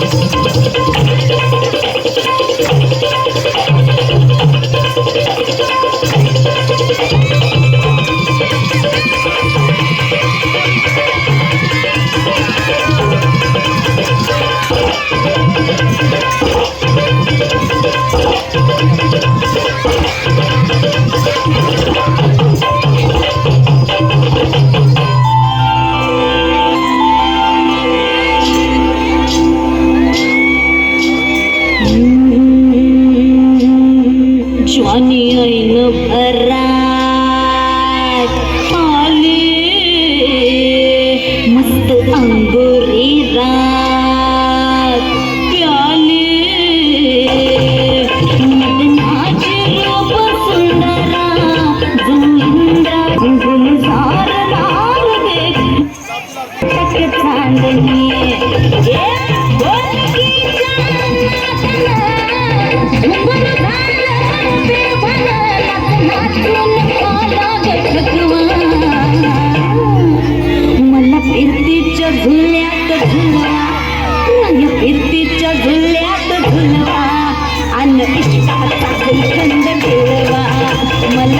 Gracias. Johnny ऐन भरात आले मस्त अंगोरी रात प्याले. मदनाचे रूप सुंदरा जुमिंद्रा गुंगुल सार लाल दे चांदनी Malay.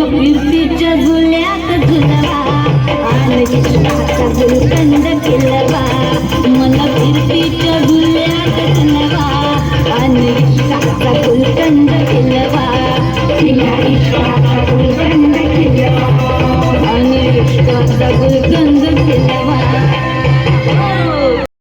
झुल्यात झुलवा आनंद केलवा